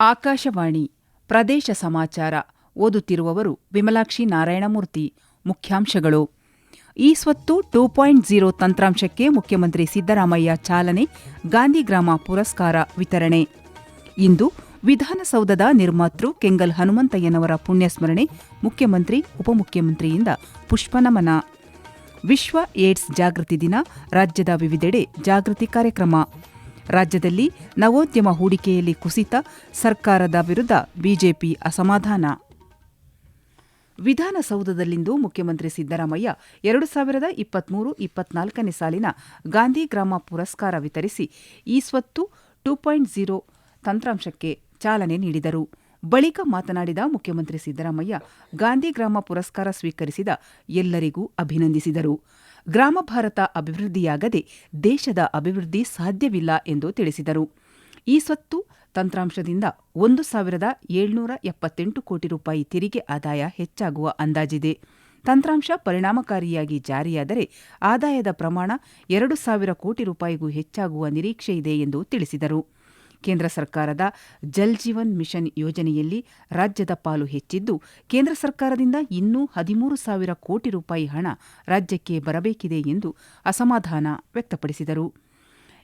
ಆಕಾಶವಾಣಿ ಪ್ರದೇಶ ಸಮಾಚಾರ ಓದುತ್ತಿರುವವರು ವಿಮಲಾಕ್ಷಿ ನಾರಾಯಣಮೂರ್ತಿ. ಮುಖ್ಯಾಂಶಗಳು. ಈ ಸ್ವತ್ತು ಟೂ ಪಾಯಿಂಟ್ ಜೀರೋ ತಂತ್ರಾಂಶಕ್ಕೆ ಮುಖ್ಯಮಂತ್ರಿ ಸಿದ್ದರಾಮಯ್ಯ ಚಾಲನೆ ಗಾಂಧಿಗ್ರಾಮ ಪುರಸ್ಕಾರ ವಿತರಣೆ. ಇಂದು ವಿಧಾನಸೌಧದ ನಿರ್ಮಾತೃ ಕೆಂಗಲ್ ಹನುಮಂತಯ್ಯನವರ ಪುಣ್ಯಸ್ಮರಣೆ ಮುಖ್ಯಮಂತ್ರಿ, ಉಪಮುಖ್ಯಮಂತ್ರಿಯಿಂದ ಪುಷ್ಪನಮನ. ವಿಶ್ವ ಏಡ್ಸ್ ಜಾಗೃತಿ ದಿನ, ರಾಜ್ಯದ ವಿವಿಧೆಡೆ ಜಾಗೃತಿ ಕಾರ್ಯಕ್ರಮ. ರಾಜ್ಯದಲ್ಲಿ ನವೋದ್ಯಮ ಹೂಡಿಕೆಯಲ್ಲಿ ಕುಸಿತ, ಸರ್ಕಾರದ ವಿರುದ್ಧ ಬಿಜೆಪಿ ಅಸಮಾಧಾನ. ವಿಧಾನಸೌಧದಲ್ಲಿಂದು ಮುಖ್ಯಮಂತ್ರಿ ಸಿದ್ದರಾಮಯ್ಯ ಎರಡು ಸಾವಿರದ ಇಪ್ಪತ್ಮೂರು ಇಪ್ಪತ್ನಾಲ್ಕನೇ ಸಾಲಿನ ಗಾಂಧಿಗ್ರಾಮ ಪುರಸ್ಕಾರ ವಿತರಿಸಿ ಈ ಸ್ವತ್ತು ಟೂ ಪಾಯಿಂಟ್ ಝೀರೋ ತಂತ್ರಾಂಶಕ್ಕೆ ಚಾಲನೆ ನೀಡಿದರು. ಬಳಿಕ ಮಾತನಾಡಿದ ಮುಖ್ಯಮಂತ್ರಿ ಸಿದ್ದರಾಮಯ್ಯ, ಗಾಂಧಿ ಗ್ರಾಮ ಪುರಸ್ಕಾರ ಸ್ವೀಕರಿಸಿದ ಎಲ್ಲರಿಗೂ ಅಭಿನಂದಿಸಿದರು. ಗ್ರಾಮ ಭಾರತ ಅಭಿವೃದ್ಧಿಯಾಗದೆ ದೇಶದ ಅಭಿವೃದ್ಧಿ ಸಾಧ್ಯವಿಲ್ಲ ಎಂದು ತಿಳಿಸಿದರು. ಈ ಸ್ವತ್ತು ತಂತ್ರಾಂಶದಿಂದ ಒಂದು ಸಾವಿರದ ಏಳ್ನೂರ ಎಪ್ಪತ್ತೆಂಟು ಕೋಟಿ ರೂಪಾಯಿ ತೆರಿಗೆ ಆದಾಯ ಹೆಚ್ಚಾಗುವ ಅಂದಾಜಿದೆ. ತಂತ್ರಾಂಶ ಪರಿಣಾಮಕಾರಿಯಾಗಿ ಜಾರಿಯಾದರೆ ಆದಾಯದ ಪ್ರಮಾಣ ಎರಡು ಸಾವಿರ ಕೋಟಿ ರೂಪಾಯಿಗೂ ಹೆಚ್ಚಾಗುವ ನಿರೀಕ್ಷೆಯಿದೆ ಎಂದು ತಿಳಿಸಿದರು. ಕೇಂದ್ರ ಸರ್ಕಾರದ ಜಲ್ ಜೀವನ್ ಮಿಷನ್ ಯೋಜನೆಯಲ್ಲಿ ರಾಜ್ಯದ ಪಾಲು ಹೆಚ್ಚಿದ್ದು, ಕೇಂದ್ರ ಸರ್ಕಾರದಿಂದ ಇನ್ನೂ ಹದಿಮೂರು ಸಾವಿರ ಕೋಟಿ ರೂಪಾಯಿ ಹಣ ರಾಜ್ಯಕ್ಕೆ ಬರಬೇಕಿದೆ ಎಂದು ಅಸಮಾಧಾನ ವ್ಯಕ್ತಪಡಿಸಿದರು.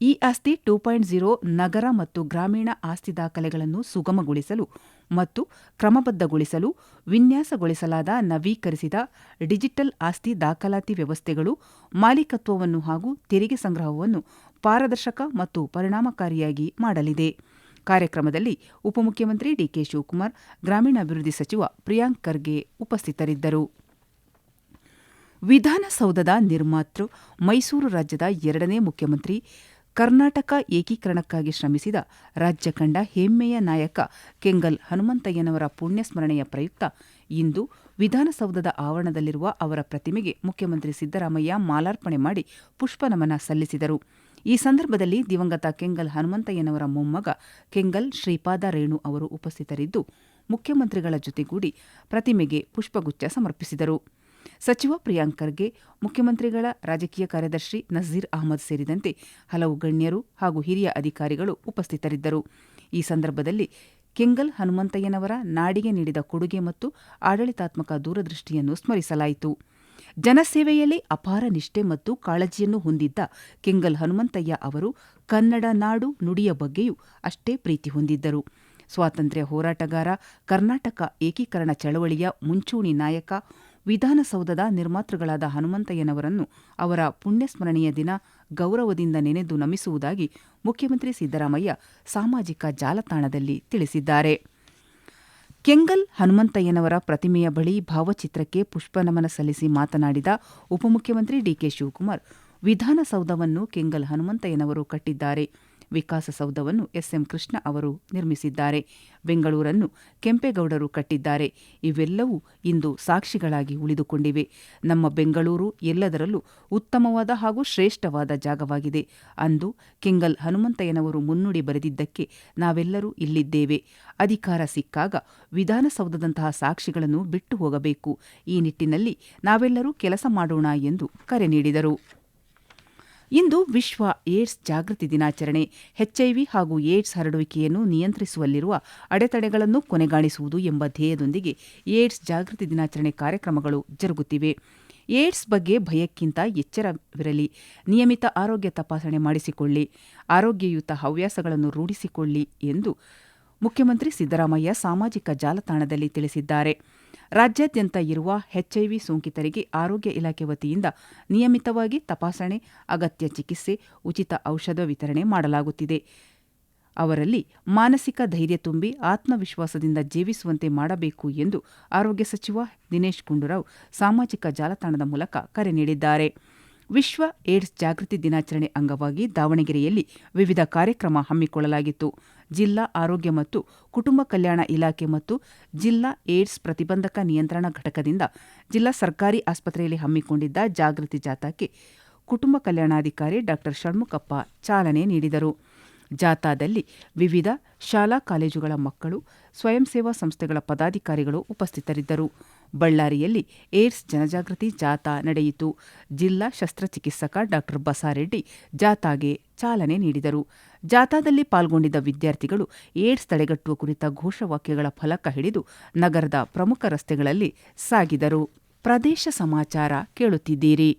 ಈ ಆಸ್ತಿ ಟೂ ಪಾಯಿಂಟ್ ಝೀರೋ ನಗರ ಮತ್ತು ಗ್ರಾಮೀಣ ಆಸ್ತಿ ದಾಖಲೆಗಳನ್ನು ಸುಗಮಗೊಳಿಸಲು ಮತ್ತು ಕ್ರಮಬದ್ಧಗೊಳಿಸಲು ವಿನ್ಯಾಸಗೊಳಿಸಲಾದ ನವೀಕರಿಸಿದ ಡಿಜಿಟಲ್ ಆಸ್ತಿ ದಾಖಲಾತಿ ವ್ಯವಸ್ಥೆಗಳು ಮಾಲೀಕತ್ವವನ್ನು ಹಾಗೂ ತೆರಿಗೆ ಸಂಗ್ರಹವನ್ನು ಪಾರದರ್ಶಕ ಮತ್ತು ಪರಿಣಾಮಕಾರಿಯಾಗಿ ಮಾಡಲಿದೆ. ಕಾರ್ಯಕ್ರಮದಲ್ಲಿ ಉಪಮುಖ್ಯಮಂತ್ರಿ ಡಿಕೆ ಶಿವಕುಮಾರ್, ಗ್ರಾಮೀಣಾಭಿವೃದ್ಧಿ ಸಚಿವ ಪ್ರಿಯಾಂಕ್ ಖರ್ಗೆ ಉಪಸ್ಥಿತರಿದ್ದರು. ವಿಧಾನಸೌಧದ ನಿರ್ಮಾತೃ ಮೈಸೂರು ರಾಜ್ಯದ ಎರಡನೇ ಮುಖ್ಯಮಂತ್ರಿ ಕರ್ನಾಟಕ ಏಕೀಕರಣಕ್ಕಾಗಿ ಶ್ರಮಿಸಿದ ರಾಜ್ಯ ಕಂಡ ಹೆಮ್ಮೆಯ ನಾಯಕ ಕೆಂಗಲ್ ಹನುಮಂತಯ್ಯನವರ ಪುಣ್ಯಸ್ಮರಣೆಯ ಪ್ರಯುಕ್ತ ಇಂದು ವಿಧಾನಸೌಧದ ಆವರಣದಲ್ಲಿರುವ ಅವರ ಪ್ರತಿಮೆಗೆ ಮುಖ್ಯಮಂತ್ರಿ ಸಿದ್ದರಾಮಯ್ಯ ಮಾಲಾರ್ಪಣೆ ಮಾಡಿ ಪುಷ್ಪನಮನ ಸಲ್ಲಿಸಿದರು. ಈ ಸಂದರ್ಭದಲ್ಲಿ ದಿವಂಗತ ಕೆಂಗಲ್ ಹನುಮಂತಯ್ಯನವರ ಮೊಮ್ಮಗ ಕೆಂಗಲ್ ಶ್ರೀಪಾದ ರೇಣು ಅವರು ಉಪಸ್ಥಿತರಿದ್ದು, ಮುಖ್ಯಮಂತ್ರಿಗಳ ಜೊತೆಗೂಡಿ ಪ್ರತಿಮೆಗೆ ಪುಷ್ಪಗುಚ್ಛ ಸಮರ್ಪಿಸಿದರು. ಸಚಿವ ಪ್ರಿಯಾಂಕ್ ಖರ್ಗೆ, ಮುಖ್ಯಮಂತ್ರಿಗಳ ರಾಜಕೀಯ ಕಾರ್ಯದರ್ಶಿ ನಜೀರ್ ಅಹಮದ್ ಸೇರಿದಂತೆ ಹಲವು ಗಣ್ಯರು ಹಾಗೂ ಹಿರಿಯ ಅಧಿಕಾರಿಗಳು ಉಪಸ್ಥಿತರಿದ್ದರು. ಈ ಸಂದರ್ಭದಲ್ಲಿ ಕೆಂಗಲ್ ಹನುಮಂತಯ್ಯನವರ ನಾಡಿಗೆ ನೀಡಿದ ಕೊಡುಗೆ ಮತ್ತು ಆಡಳಿತಾತ್ಮಕ ದೂರದೃಷ್ಟಿಯನ್ನು ಸ್ಮರಿಸಲಾಯಿತು. ಜನಸೇವೆಯಲ್ಲಿ ಅಪಾರ ನಿಷ್ಠೆ ಮತ್ತು ಕಾಳಜಿಯನ್ನು ಹೊಂದಿದ್ದ ಕೆಂಗಲ್ ಹನುಮಂತಯ್ಯ ಅವರು ಕನ್ನಡ ನಾಡು ನುಡಿಯ ಬಗ್ಗೆಯೂ ಅಷ್ಟೇ ಪ್ರೀತಿ ಹೊಂದಿದ್ದರು. ಸ್ವಾತಂತ್ರ್ಯ ಹೋರಾಟಗಾರ, ಕರ್ನಾಟಕ ಏಕೀಕರಣ ಚಳವಳಿಯ ಮುಂಚೂಣಿ ನಾಯಕ, ವಿಧಾನಸೌಧದ ನಿರ್ಮಾತೃಗಳಾದ ಹನುಮಂತಯ್ಯನವರನ್ನು ಅವರ ಪುಣ್ಯಸ್ಮರಣೆಯ ದಿನ ಗೌರವದಿಂದ ನೆನೆದು ನಮಿಸುವುದಾಗಿ ಮುಖ್ಯಮಂತ್ರಿ ಸಿದ್ದರಾಮಯ್ಯ ಸಾಮಾಜಿಕ ಜಾಲತಾಣದಲ್ಲಿ ತಿಳಿಸಿದ್ದಾರೆ. ಕೆಂಗಲ್ ಹನುಮಂತಯ್ಯನವರ ಪ್ರತಿಮೆಯ ಬಳಿ ಭಾವಚಿತ್ರಕ್ಕೆ ಪುಷ್ಪನಮನ ಸಲ್ಲಿಸಿ ಮಾತನಾಡಿದ ಉಪಮುಖ್ಯಮಂತ್ರಿ ಡಿಕೆ ಶಿವಕುಮಾರ್, ವಿಧಾನಸೌಧವನ್ನು ಕೆಂಗಲ್ ಹನುಮಂತಯ್ಯನವರು ಕಟ್ಟಿದ್ದಾರೆ. ವಿಕಾಸಸೌಧವನ್ನು ಎಸ್ಎಂ ಕೃಷ್ಣ ಅವರು ನಿರ್ಮಿಸಿದ್ದಾರೆ. ಬೆಂಗಳೂರನ್ನು ಕೆಂಪೇಗೌಡರು ಕಟ್ಟಿದ್ದಾರೆ. ಇವೆಲ್ಲವೂ ಇಂದು ಸಾಕ್ಷಿಗಳಾಗಿ ಉಳಿದುಕೊಂಡಿವೆ. ನಮ್ಮ ಬೆಂಗಳೂರು ಎಲ್ಲದರಲ್ಲೂ ಉತ್ತಮವಾದ ಹಾಗೂ ಶ್ರೇಷ್ಠವಾದ ಜಾಗವಾಗಿದೆ. ಅಂದು ಕೆಂಗಲ್ ಹನುಮಂತಯ್ಯನವರು ಮುನ್ನುಡಿ ಬರೆದಿದ್ದಕ್ಕೆ ನಾವೆಲ್ಲರೂ ಇಲ್ಲಿದ್ದೇವೆ. ಅಧಿಕಾರ ಸಿಕ್ಕಾಗ ವಿಧಾನಸೌಧದಂತಹ ಸಾಕ್ಷಿಗಳನ್ನು ಬಿಟ್ಟು ಹೋಗಬೇಕು. ಈ ನಿಟ್ಟಿನಲ್ಲಿ ನಾವೆಲ್ಲರೂ ಕೆಲಸ ಮಾಡೋಣ ಎಂದು ಕರೆ ನೀಡಿದರು. ಇಂದು ವಿಶ್ವ ಏಡ್ಸ್ ಜಾಗೃತಿ ದಿನಾಚರಣೆ. ಎಚ್ಐವಿ ಹಾಗೂ ಏಡ್ಸ್ ಹರಡುವಿಕೆಯನ್ನು ನಿಯಂತ್ರಿಸುವಲ್ಲಿರುವ ಅಡೆತಡೆಗಳನ್ನು ಕೊನೆಗಾಣಿಸುವುದು ಎಂಬ ಧ್ಯೇಯದೊಂದಿಗೆ ಏಡ್ಸ್ ಜಾಗೃತಿ ದಿನಾಚರಣೆ ಕಾರ್ಯಕ್ರಮಗಳು ಜರುಗುತ್ತಿವೆ. ಏಡ್ಸ್ ಬಗ್ಗೆ ಭಯಕ್ಕಿಂತ ಎಚ್ಚರವಿರಲಿ. ನಿಯಮಿತ ಆರೋಗ್ಯ ತಪಾಸಣೆ ಮಾಡಿಸಿಕೊಳ್ಳಿ. ಆರೋಗ್ಯಯುತ ಹವ್ಯಾಸಗಳನ್ನು ರೂಢಿಸಿಕೊಳ್ಳಿ ಎಂದು ಮುಖ್ಯಮಂತ್ರಿ ಸಿದ್ದರಾಮಯ್ಯ ಸಾಮಾಜಿಕ ಜಾಲತಾಣದಲ್ಲಿ ತಿಳಿಸಿದ್ದಾರೆ. ರಾಜ್ಯಾದ್ಯಂತ ಇರುವ ಎಚ್ಐವಿ ಸೋಂಕಿತರಿಗೆ ಆರೋಗ್ಯ ಇಲಾಖೆ ವತಿಯಿಂದ ನಿಯಮಿತವಾಗಿ ತಪಾಸಣೆ, ಅಗತ್ಯ ಚಿಕಿತ್ಸೆ, ಉಚಿತ ಔಷಧ ವಿತರಣೆ ಮಾಡಲಾಗುತ್ತಿದೆ. ಅವರಲ್ಲಿ ಮಾನಸಿಕ ಧೈರ್ಯ ತುಂಬಿ ಆತ್ಮವಿಶ್ವಾಸದಿಂದ ಜೀವಿಸುವಂತೆ ಮಾಡಬೇಕು ಎಂದು ಆರೋಗ್ಯ ಸಚಿವ ದಿನೇಶ್ ಗುಂಡೂರಾವ್ ಸಾಮಾಜಿಕ ಜಾಲತಾಣದ ಮೂಲಕ ಕರೆ ನೀಡಿದ್ದಾರೆ. ವಿಶ್ವ ಏಡ್ಸ್ ಜಾಗೃತಿ ದಿನಾಚರಣೆ ಅಂಗವಾಗಿ ದಾವಣಗೆರೆಯಲ್ಲಿ ವಿವಿಧ ಕಾರ್ಯಕ್ರಮ ಹಮ್ಮಿಕೊಳ್ಳಲಾಗಿತ್ತು. ಜಿಲ್ಲಾ ಆರೋಗ್ಯ ಮತ್ತು ಕುಟುಂಬ ಕಲ್ಯಾಣ ಇಲಾಖೆ ಮತ್ತು ಜಿಲ್ಲಾ ಏಡ್ಸ್ ಪ್ರತಿಬಂಧಕ ನಿಯಂತ್ರಣ ಘಟಕದಿಂದ ಜಿಲ್ಲಾ ಸರ್ಕಾರಿ ಆಸ್ಪತ್ರೆಯಲ್ಲಿ ಹಮ್ಮಿಕೊಂಡಿದ್ದ ಜಾಗೃತಿ ಜಾಥಾಕ್ಕೆ ಕುಟುಂಬ ಕಲ್ಯಾಣಾಧಿಕಾರಿ ಡಾ ಷಣ್ಮುಖಪ್ಪ ಚಾಲನೆ ನೀಡಿದರು. ಜಾಥಾದಲ್ಲಿ ವಿವಿಧ ಶಾಲಾ ಕಾಲೇಜುಗಳ ಮಕ್ಕಳು ಸ್ವಯಂ ಸೇವಾ ಸಂಸ್ಥೆಗಳ ಪದಾಧಿಕಾರಿಗಳು ಉಪಸ್ಥಿತರಿದ್ದರು. ಬಳ್ಳಾರಿಯಲ್ಲಿ ಏಡ್ಸ್ ಜನಜಾಗೃತಿ ಜಾಥಾ ನಡೆಯಿತು. ಜಿಲ್ಲಾ ಶಸ್ತ್ರಚಿಕಿತ್ಸಕ ಡಾ ಬಸಾರೆಡ್ಡಿ ಜಾಥಾಗೆ ಚಾಲನೆ ನೀಡಿದರು. ಜಾಥಾದಲ್ಲಿ ಪಾಲ್ಗೊಂಡಿದ್ದ ವಿದ್ಯಾರ್ಥಿಗಳು ಏಡ್ಸ್ ತಡೆಗಟ್ಟುವ ಕುರಿತ ಘೋಷವಾಕ್ಯಗಳ ಫಲಕ ಹಿಡಿದು ನಗರದ ಪ್ರಮುಖ ರಸ್ತೆಗಳಲ್ಲಿ ಸಾಗಿದರು. ಪ್ರದೇಶ ಸಮಾಚಾರ ಕೇಳುತ್ತಿದ್ದೀರಿ.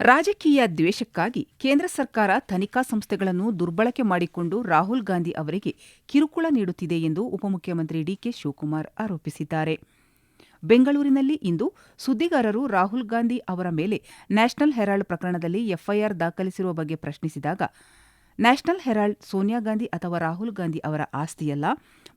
ರಾಜಕೀಯ ದ್ವೇಷಕ್ಕಾಗಿ ಕೇಂದ್ರ ಸರ್ಕಾರ ತನಿಖಾ ಸಂಸ್ಥೆಗಳನ್ನು ದುರ್ಬಳಕೆ ಮಾಡಿಕೊಂಡು ರಾಹುಲ್ ಗಾಂಧಿ ಅವರಿಗೆ ಕಿರುಕುಳ ನೀಡುತ್ತಿದೆ ಎಂದು ಉಪಮುಖ್ಯಮಂತ್ರಿ ಡಿಕೆ ಶಿವಕುಮಾರ್ ಆರೋಪಿಸಿದ್ದಾರೆ. ಬೆಂಗಳೂರಿನಲ್ಲಿ ಇಂದು ಸುದ್ದಿಗಾರರು ರಾಹುಲ್ ಗಾಂಧಿ ಅವರ ಮೇಲೆ ನ್ಯಾಷನಲ್ ಹೆರಾಲ್ಡ್ ಪ್ರಕರಣದಲ್ಲಿ ಎಫ್ಐಆರ್ ದಾಖಲಿಸಿರುವ ಬಗ್ಗೆ ಪ್ರಶ್ನಿಸಿದಾಗ, ನ್ಯಾಷನಲ್ ಹೆರಾಲ್ಡ್ ಸೋನಿಯಾ ಗಾಂಧಿ ಅಥವಾ ರಾಹುಲ್ ಗಾಂಧಿ ಅವರ ಆಸ್ತಿಯಲ್ಲ?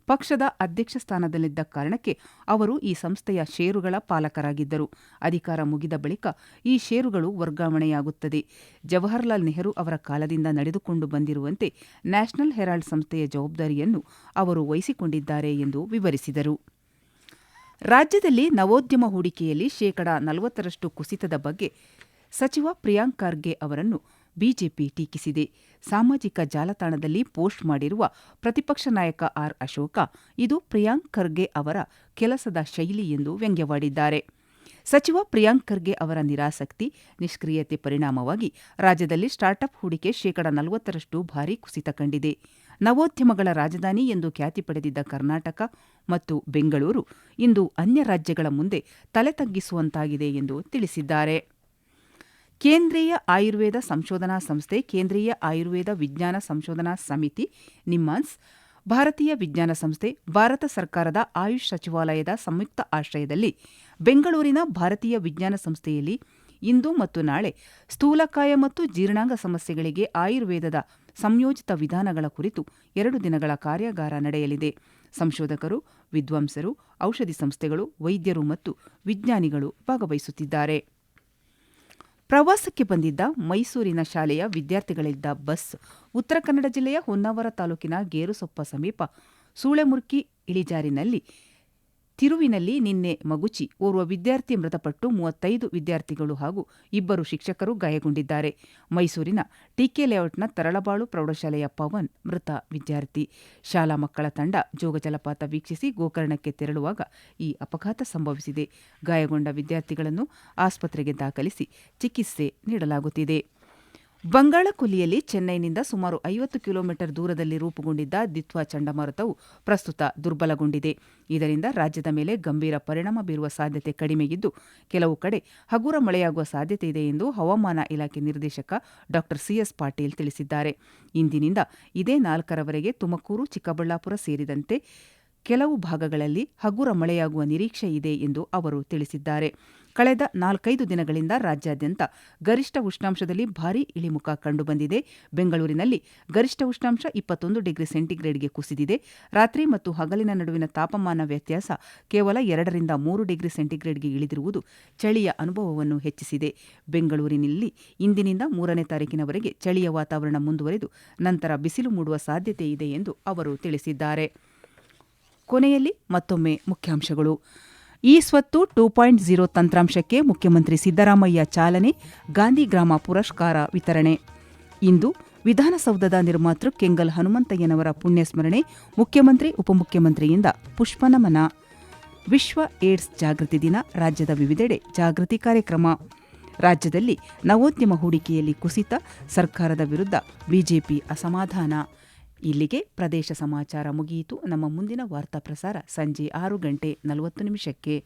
ಪಕ್ಷದ ಅಧ್ಯಕ್ಷ ಸ್ಥಾನದಲ್ಲಿದ್ದ ಕಾರಣಕ್ಕೆ ಅವರು ಈ ಸಂಸ್ಥೆಯ ಷೇರುಗಳ ಪಾಲಕರಾಗಿದ್ದರು. ಅಧಿಕಾರ ಮುಗಿದ ಬಳಿಕ ಈ ಷೇರುಗಳು ವರ್ಗಾವಣೆಯಾಗುತ್ತದೆ. ಜವಾಹರ್ಲಾಲ್ ನೆಹರು ಅವರ ಕಾಲದಿಂದ ನಡೆದುಕೊಂಡು ಬಂದಿರುವಂತೆ ನ್ಯಾಷನಲ್ ಹೆರಾಲ್ಡ್ ಸಂಸ್ಥೆಯ ಜವಾಬ್ದಾರಿಯನ್ನು ಅವರು ವಹಿಸಿಕೊಂಡಿದ್ದಾರೆ ಎಂದು ವಿವರಿಸಿದರು. ರಾಜ್ಯದಲ್ಲಿ ನವೋದ್ಯಮ ಹೂಡಿಕೆಯಲ್ಲಿ ಶೇಕಡಾ ನಲವತ್ತರಷ್ಟು ಕುಸಿತದ ಬಗ್ಗೆ ಸಚಿವ ಪ್ರಿಯಾಂಕ್ ಖರ್ಗೆ ಅವರನ್ನು ಬಿಜೆಪಿ ಟೀಕಿಸಿದೆ. ಸಾಮಾಜಿಕ ಜಾಲತಾಣದಲ್ಲಿ ಪೋಸ್ಟ್ ಮಾಡಿರುವ ಪ್ರತಿಪಕ್ಷ ನಾಯಕ ಆರ್ ಅಶೋಕ, ಇದು ಪ್ರಿಯಾಂಕ್ ಖರ್ಗೆ ಅವರ ಕೆಲಸದ ಶೈಲಿ ಎಂದು ವ್ಯಂಗ್ಯವಾಡಿದ್ದಾರೆ. ಸಚಿವ ಪ್ರಿಯಾಂಕ್ ಖರ್ಗೆ ಅವರ ನಿರಾಸಕ್ತಿ, ನಿಷ್ಕ್ರಿಯತೆ ಪರಿಣಾಮವಾಗಿ ರಾಜ್ಯದಲ್ಲಿ ಸ್ಟಾರ್ಟ್ಅಪ್ ಹೂಡಿಕೆ ಶೇಕಡಾ ನಲವತ್ತರಷ್ಟು ಭಾರೀ ಕುಸಿತ ಕಂಡಿದೆ. ನವೋದ್ಯಮಗಳ ರಾಜಧಾನಿ ಎಂದು ಖ್ಯಾತಿ ಪಡೆದಿದ್ದ ಕರ್ನಾಟಕ ಮತ್ತು ಬೆಂಗಳೂರು ಇಂದು ಅನ್ಯ ರಾಜ್ಯಗಳ ಮುಂದೆ ತಲೆ ತಗ್ಗಿಸುವಂತಾಗಿದೆ ಎಂದು ತಿಳಿಸಿದ್ದಾರೆ. ಕೇಂದ್ರೀಯ ಆಯುರ್ವೇದ ಸಂಶೋಧನಾ ಸಂಸ್ಥೆ, ಕೇಂದ್ರೀಯ ಆಯುರ್ವೇದ ವಿಜ್ಞಾನ ಸಂಶೋಧನಾ ಸಮಿತಿ, ನಿಮ್ಮಾನ್ಸ್, ಭಾರತೀಯ ವಿಜ್ಞಾನ ಸಂಸ್ಥೆ, ಭಾರತ ಸರ್ಕಾರದ ಆಯುಷ್ ಸಚಿವಾಲಯದ ಸಂಯುಕ್ತ ಆಶ್ರಯದಲ್ಲಿ ಬೆಂಗಳೂರಿನ ಭಾರತೀಯ ವಿಜ್ಞಾನ ಸಂಸ್ಥೆಯಲ್ಲಿ ಇಂದು ಮತ್ತು ನಾಳೆ ಸ್ಥೂಲಕಾಯ ಮತ್ತು ಜೀರ್ಣಾಂಗ ಸಮಸ್ಯೆಗಳಿಗೆ ಆಯುರ್ವೇದದ ಸಂಯೋಜಿತ ವಿಧಾನಗಳ ಕುರಿತು ಎರಡು ದಿನಗಳ ಕಾರ್ಯಾಗಾರ ನಡೆಯಲಿದೆ. ಸಂಶೋಧಕರು, ವಿದ್ವಾಂಸರು, ಔಷಧಿ ಸಂಸ್ಥೆಗಳು, ವೈದ್ಯರು ಮತ್ತು ವಿಜ್ಞಾನಿಗಳು ಭಾಗವಹಿಸುತ್ತಿದ್ದಾರೆ. ಪ್ರವಾಸಕ್ಕೆ ಬಂದಿದ್ದ ಮೈಸೂರಿನ ಶಾಲೆಯ ವಿದ್ಯಾರ್ಥಿಗಳಿದ್ದ ಬಸ್ ಉತ್ತರ ಕನ್ನಡ ಜಿಲ್ಲೆಯ ಹೊನ್ನಾವರ ತಾಲೂಕಿನ ಗೇರುಸೊಪ್ಪ ಸಮೀಪ ಸೂಳೆಮುರ್ಕಿ ಇಳಿಜಾರಿನಲ್ಲಿ ತಿರುವಿನಲ್ಲಿ ನಿನ್ನೆ ಮಗುಚಿ ಓರ್ವ ವಿದ್ಯಾರ್ಥಿ ಮೃತಪಟ್ಟು ಮೂವತ್ತೈದು ವಿದ್ಯಾರ್ಥಿಗಳು ಹಾಗೂ ಇಬ್ಬರು ಶಿಕ್ಷಕರು ಗಾಯಗೊಂಡಿದ್ದಾರೆ. ಮೈಸೂರಿನ ಟಿಕೆ ಲೇಔಟ್ನ ತರಳಬಾಳು ಪ್ರೌಢಶಾಲೆಯ ಪವನ್ ಮೃತ ವಿದ್ಯಾರ್ಥಿ. ಶಾಲಾ ಮಕ್ಕಳ ತಂಡ ಜೋಗ ಜಲಪಾತ ವೀಕ್ಷಿಸಿ ಗೋಕರ್ಣಕ್ಕೆ ತೆರಳುವಾಗ ಈ ಅಪಘಾತ ಸಂಭವಿಸಿದೆ. ಗಾಯಗೊಂಡ ವಿದ್ಯಾರ್ಥಿಗಳನ್ನು ಆಸ್ಪತ್ರೆಗೆ ದಾಖಲಿಸಿ ಚಿಕಿತ್ಸೆ ನೀಡಲಾಗುತ್ತಿದೆ. ಬಂಗಾಳ ಕೊಲ್ಲಿಯಲ್ಲಿ ಚೆನ್ನೈನಿಂದ ಸುಮಾರು ಐವತ್ತು ಕಿಲೋಮೀಟರ್ ದೂರದಲ್ಲಿ ರೂಪುಗೊಂಡಿದ್ದ ದಿತ್ವಾ ಚಂಡಮಾರುತವು ಪ್ರಸ್ತುತ ದುರ್ಬಲಗೊಂಡಿದೆ. ಇದರಿಂದ ರಾಜ್ಯದ ಮೇಲೆ ಗಂಭೀರ ಪರಿಣಾಮ ಬೀರುವ ಸಾಧ್ಯತೆ ಕಡಿಮೆಯಿದ್ದು ಕೆಲವು ಕಡೆ ಹಗುರ ಮಳೆಯಾಗುವ ಸಾಧ್ಯತೆ ಇದೆ ಎಂದು ಹವಾಮಾನ ಇಲಾಖೆ ನಿರ್ದೇಶಕ ಡಾ. ಸಿಎಸ್ ಪಾಟೀಲ್ ತಿಳಿಸಿದ್ದಾರೆ. ಇಂದಿನಿಂದ ಇದೇ ನಾಲ್ಕರವರೆಗೆ ತುಮಕೂರು, ಚಿಕ್ಕಬಳ್ಳಾಪುರ ಸೇರಿದಂತೆ ಕೆಲವು ಭಾಗಗಳಲ್ಲಿ ಹಗುರ ಮಳೆಯಾಗುವ ನಿರೀಕ್ಷೆ ಇದೆ ಎಂದು ಅವರು ತಿಳಿಸಿದ್ದಾರೆ. ಕಳೆದ ನಾಲ್ಕೈದು ದಿನಗಳಿಂದ ರಾಜ್ಯಾದ್ಯಂತ ಗರಿಷ್ಠ ಉಷ್ಣಾಂಶದಲ್ಲಿ ಭಾರೀ ಇಳಿಮುಖ ಕಂಡುಬಂದಿದೆ. ಬೆಂಗಳೂರಿನಲ್ಲಿ ಗರಿಷ್ಠ ಉಷ್ಣಾಂಶ ಇಪ್ಪತ್ತೊಂದು ಡಿಗ್ರಿ ಸೆಂಟಿಗ್ರೇಡ್ಗೆ ಕುಸಿದಿದೆ. ರಾತ್ರಿ ಮತ್ತು ಹಗಲಿನ ನಡುವಿನ ತಾಪಮಾನ ವ್ಯತ್ಯಾಸ ಕೇವಲ ಎರಡರಿಂದ ಮೂರು ಡಿಗ್ರಿ ಸೆಂಟಿಗ್ರೇಡ್ಗೆ ಇಳಿದಿರುವುದು ಚಳಿಯ ಅನುಭವವನ್ನು ಹೆಚ್ಚಿಸಿದೆ. ಬೆಂಗಳೂರಿನಲ್ಲಿ ಇಂದಿನಿಂದ ಮೂರನೇ ತಾರೀಕಿನವರೆಗೆ ಚಳಿಯ ವಾತಾವರಣ ಮುಂದುವರೆದು ನಂತರ ಬಿಸಿಲು ಮೂಡುವ ಸಾಧ್ಯತೆ ಇದೆ ಎಂದು ಅವರು ತಿಳಿಸಿದ್ದಾರೆ. ಕೊನೆಯಲ್ಲಿ ಮತ್ತೊಮ್ಮೆ ಮುಖ್ಯಾಂಶಗಳು. ಈ ಸ್ವತ್ತು ಟೂ ಪಾಯಿಂಟ್ ಝೀರೋ ತಂತ್ರಾಂಶಕ್ಕೆ ಮುಖ್ಯಮಂತ್ರಿ ಸಿದ್ದರಾಮಯ್ಯ ಚಾಲನೆ, ಗಾಂಧಿ ಗ್ರಾಮ ಪುರಸ್ಕಾರ ವಿತರಣೆ. ಇಂದು ವಿಧಾನಸೌಧದ ನಿರ್ಮಾತೃ ಕೆಂಗಲ್ ಹನುಮಂತಯ್ಯನವರ ಪುಣ್ಯಸ್ಮರಣೆ ಮುಖ್ಯಮಂತ್ರಿ, ಉಪಮುಖ್ಯಮಂತ್ರಿಯಿಂದ ಪುಷ್ಪನಮನ. ವಿಶ್ವ ಏಡ್ಸ್ ಜಾಗೃತಿ ದಿನ, ರಾಜ್ಯದ ವಿವಿಧೆಡೆ ಜಾಗೃತಿ ಕಾರ್ಯಕ್ರಮ. ರಾಜ್ಯದಲ್ಲಿ ನವೋದ್ಯಮ ಹೂಡಿಕೆಯಲ್ಲಿ ಕುಸಿತ, ಸರ್ಕಾರದ ವಿರುದ್ಧ ಬಿಜೆಪಿ ಅಸಮಾಧಾನ. ಇಲ್ಲಿಗೆ ಪ್ರದೇಶ ಸಮಾಚಾರ ಮುಗಿಯಿತು. ನಮ್ಮ ಮುಂದಿನ ವಾರ್ತಾ ಪ್ರಸಾರ ಸಂಜೆ ಆರು ಗಂಟೆ ನಲವತ್ತು ನಿಮಿಷಕ್ಕೆ.